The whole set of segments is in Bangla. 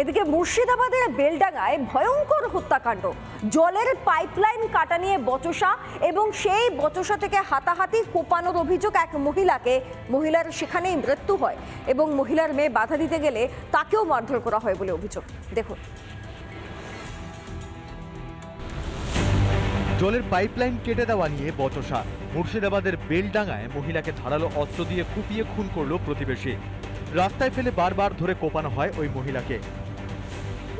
এদিকে মুর্শিদাবাদের বেলডাঙ্গায় ভয়ঙ্কর হত্যাকাণ্ড। জলের পাইপলাইন কাটা নিয়ে বচসা এবং সেই বচসা থেকে হাতাহাতি কোপানোর অভিযোগ এক মহিলাকে। মহিলার সেখানেই মৃত্যু হয় এবং মহিলার মেয়ে বাধা দিতে গেলে তাকেও মারধর করা হয় বলে অভিযোগ। দেখুন। জলের পাইপলাইন কেটে দেওয়া নিয়ে বচসা। মুর্শিদাবাদের বেলডাঙ্গায় মহিলাকে ধারালো অস্ত্র দিয়ে কুপিয়ে খুন করল প্রতিবেশী। রাস্তায় ফেলে বারবার ধরে কোপানো হয় ওই মহিলাকে।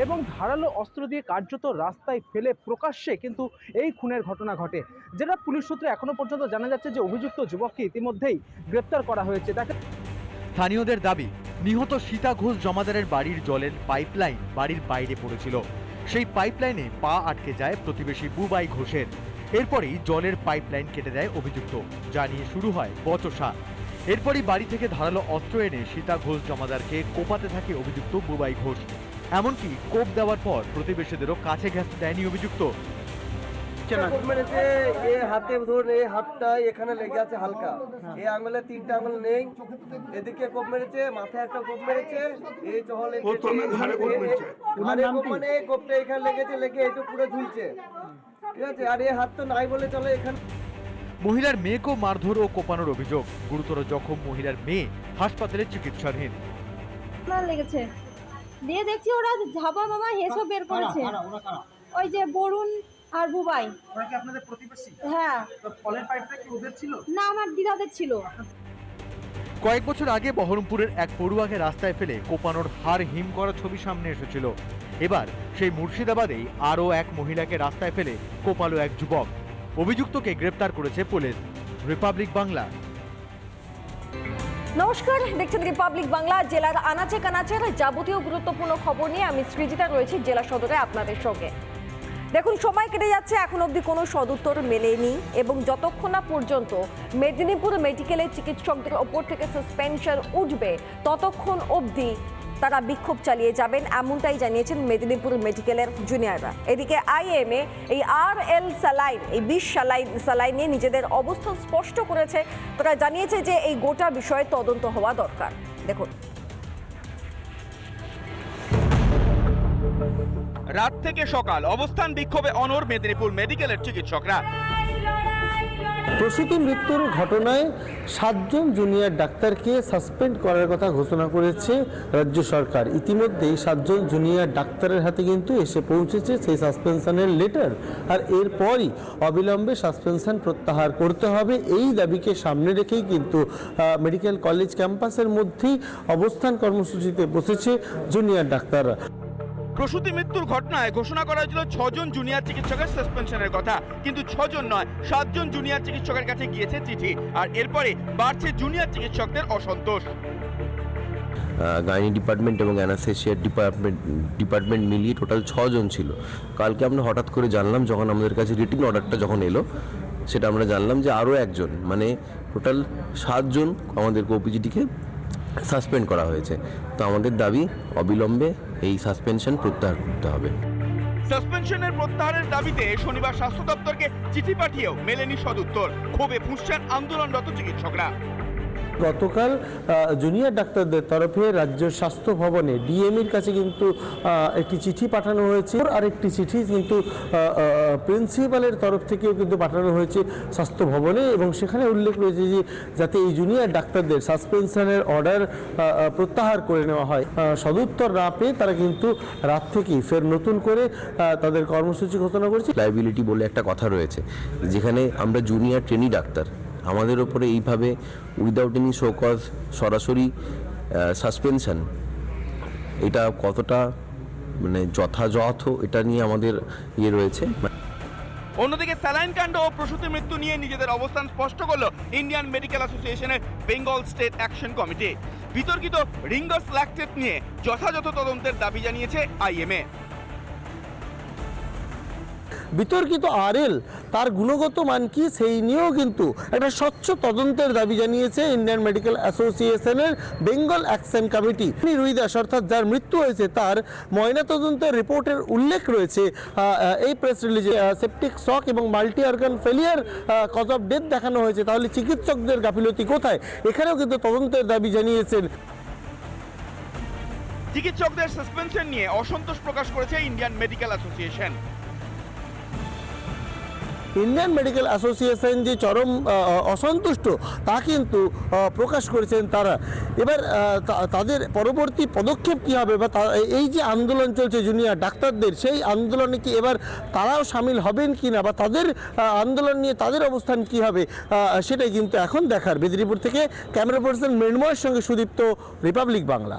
এবং ধারালো অস্ত্র দিয়ে কার্যত রাস্তায় ফেলে প্রকাশ্যে কিন্তু এই খুনের ঘটনা ঘটে। যেটা পুলিশ সূত্রে এখনও পর্যন্ত জানা যাচ্ছে যে অভিযুক্ত যুবককে ইতিমধ্যেই গ্রেপ্তার করা হয়েছে। তাকে স্থানীয়দের দাবি, নিহত সীতা ঘোষ জমাদারের বাড়ির জলের পাইপলাইন বাড়ির বাইরে পড়েছিল। সেই পাইপলাইনে পা আটকে যায় প্রতিবেশী বুবাই ঘোষের। এরপরেই জলের পাইপলাইন কেটে দেয় অভিযুক্ত, যা নিয়ে শুরু হয় বচসা। এরপরই বাড়ি থেকে ধারালো অস্ত্র এনে সীতা ঘোষ জমাদারকে কোপাতে থাকে অভিযুক্ত বুবাই ঘোষ। এমনকি কোপ দেওয়ার পর প্রতিবেশীদেরও কাছে ঘেঁচতে দেয়নি অভিযুক্ত। কোপ মেরেছে এ হাতে ধরুন এই হাতটা এখানে লেগে আছে হালকা। এই আঙুলে তিনটা আঙুল নেই। এদিকে কোপ মেরেছে মাথায় একটা কোপ মেরেছে। এই চহলে মানে কোপটা এখানে লেগেছে লেগে একটু পুরো ঝুলছে। ঠিক আছে? আর এই হাত তো নাই বলে চলে এখানে মহিলার মেয়েকেও মারধর ও কোপানোর অভিযোগ। গুরুতর জখম মহিলার মেয়ে হাসপাতালে চিকিৎসাধীন। লেগেছে। দিয়ে দেখছি ওরা ঝাপা মামা হেসো বের করেছে। ওই যে বরুণ আর বুবাই। ওরা কি আপনাদের প্রতিবেশী? হ্যাঁ। তো কলের পাইপটা কি ওদের ছিল? না আমার দিদাদের ছিল। কয়েক বছর আগে বহরমপুরের এক পড়ুয়াকে রাস্তায় ফেলে কোপানোর হার হিম করা ছবি সামনে এসেছিল। এবার সেই মুর্শিদাবাদেই আরও এক মহিলাকে রাস্তায় ফেলে কোপালো এক যুবক। অভিযুক্তকে গ্রেপ্তার করেছে পুলিশ। রিপাবলিক বাংলা নমস্কার, দেখছেন রিপাবলিক বাংলা, জেলার আনাচে কানাচের যাবতীয় গুরুত্বপূর্ণ খবর নিয়ে আমি সৃজিতা রয়েছি জেলা সদরে আপনাদের সঙ্গে। দেখুন, সময় কেটে যাচ্ছে, এখন অবধি কোনো সদুত্তর মেলেনি এবং যতক্ষণ না পর্যন্ত মেদিনীপুর মেডিকেলের চিকিৎসকদের ওপর থেকে সাসপেনশন উঠবে, ততক্ষণ অবধি তারা বিক্ষোভ চালিয়ে যাবেন, এমনটাই জানিয়েছেন মেদিনীপুর মেডিকেলের জুনিয়ররা। এদিকে আইএমএ এই আর এল স্যালাইন, এই বিষ সালাইন স্যালাইন নিয়ে নিজেদের অবস্থান স্পষ্ট করেছে। তারা জানিয়েছে যে এই গোটা বিষয়ে তদন্ত হওয়া দরকার। দেখুন। রাত থেকে সকাল অবস্থান বিক্ষোভে অনর মেদিনীপুর মেডিকেলের চিকিৎসকরা। প্রসূতি মৃত্যুর ঘটনায় সাতজন জুনিয়র ডাক্তারকে সাসপেন্ড করার কথা ঘোষণা করেছে রাজ্য সরকার। ইতিমধ্যেই সাতজন জুনিয়র ডাক্তারের হাতে কিন্তু এসে পৌঁছেছে সেই সাসপেনশনের লেটার। আর এরপরই অবিলম্বে সাসপেনশন প্রত্যাহার করতে হবে। এই দাবিকে সামনে রেখেই কিন্তু মেডিকেল কলেজ ক্যাম্পাসের মধ্যেই অবস্থান কর্মসূচিতে বসেছে জুনিয়র ডাক্তাররা। প্রসূতি মৃত্যুর ঘটনায় ঘোষণা করা হয়েছিল ছজন জুনিয়র চিকিৎসকের সাসপেনশনের কথা। কিন্তু ছজন নয়, সাতজন জুনিয়র চিকিৎসকের কাছে গিয়েছে চিঠি। আর এরপরে বাড়ছে জুনিয়র চিকিৎসকদের অসন্তোষ। গাইনি ডিপার্টমেন্ট এবং অ্যানাসেশিয়ার ডিপার্টমেন্ট ডিপার্টমেন্ট মিলিয়ে টোটাল ছজন ছিল। কালকে আমরা হঠাৎ করে জানলাম যখন আমাদের কাছে রিটিন অর্ডারটা যখন এলো, সেটা আমরা জানলাম যে আরও একজন মানে টোটাল সাতজন আমাদের ওপিজিটিকে সাসপেন্ড করা হয়েছে। তো আমাদের দাবি অবিলম্বে এই সাসপেনশন প্রত্যাহার করতে হবে। সাসপেনশনের প্রত্যাহারের দাবিতে শনিবার স্বাস্থ্য দপ্তরকে চিঠি পাঠিয়েও মেলেনি সদুত্তর। ক্ষোভে ফুঁসছেন আন্দোলনরত চিকিৎসকরা। গতকাল জুনিয়র ডাক্তারদের তরফে রাজ্য স্বাস্থ্য ভবনে ডিএমইর কাছে কিন্তু একটি চিঠি পাঠানো হয়েছে। আর একটি চিঠি কিন্তু প্রিন্সিপালের তরফ থেকেও কিন্তু পাঠানো হয়েছে স্বাস্থ্য ভবনে এবং সেখানে উল্লেখ রয়েছে যে, যাতে এই জুনিয়র ডাক্তারদের সাসপেনশনের অর্ডার প্রত্যাহার করে নেওয়া হয়। সদুত্তর না পেয়ে তারা কিন্তু রাত থেকেই ফের নতুন করে তাদের কর্মসূচি ঘোষণা করেছে। লাইবিলিটি বলে একটা কথা রয়েছে, যেখানে আমরা জুনিয়র ট্রেনি ডাক্তার আমাদের ওপরে এইভাবে উইদাউট এনি শোকজ সরাসরি সাসপেনশন এটা কতটা মানে যথাযথ এটা নিয়ে আমাদের ইয়ে রয়েছে? অন্যদিকে স্যালাইন কাণ্ড ও প্রসূতি মৃত্যু নিয়ে নিজেদের অবস্থান স্পষ্ট করল ইন্ডিয়ান মেডিকেল অ্যাসোসিয়েশনের বেঙ্গল স্টেট অ্যাকশন কমিটি বিতর্কিত রিঙ্গার্স ল্যাকটেট নিয়ে যথাযথ তদন্তের দাবি জানিয়েছে আইএমএ। বিতর্কিত আরএল, তার গুণগত মান কি সেই নিয়েও কিন্তু একটা স্বচ্ছ তদন্তের দাবি জানিয়েছে ইন্ডিয়ান মেডিকেল অ্যাসোসিয়েশনের বেঙ্গল অ্যাকশন কমিটি। রুইদাস অর্থাৎ যার মৃত্যু হয়েছে তার ময়নাতদন্তের রিপোর্টের উল্লেখ রয়েছে। এই প্রেস রিলিজে সেপটিক শক এবং multi organ failure cause of death দেখানো হয়েছে। তাহলে চিকিৎসকদের গাফিলতি কোথায়? এখানেও কিন্তু তদন্তের দাবি জানিয়েছেন। চিকিৎসকদের সাসপেনশন নিয়ে অসন্তোষ প্রকাশ করেছে Indian medical association. Indian medical association যে চরম অসন্তুষ্ট, তা কিন্তু প্রকাশ করেছেন তারা। এবার তাদের পরবর্তী পদক্ষেপ কী হবে বা এই যে আন্দোলন চলছে জুনিয়র ডাক্তারদের, সেই আন্দোলনে কি এবার তারাও সামিল হবেন কি না বা তাদের আন্দোলন নিয়ে তাদের অবস্থান কি হবে সেটাই কিন্তু এখন দেখার। মেদিনীপুর থেকে ক্যামেরা পার্সন মৃন্ময়ের সঙ্গে সুদীপ্ত, রিপাবলিক বাংলা।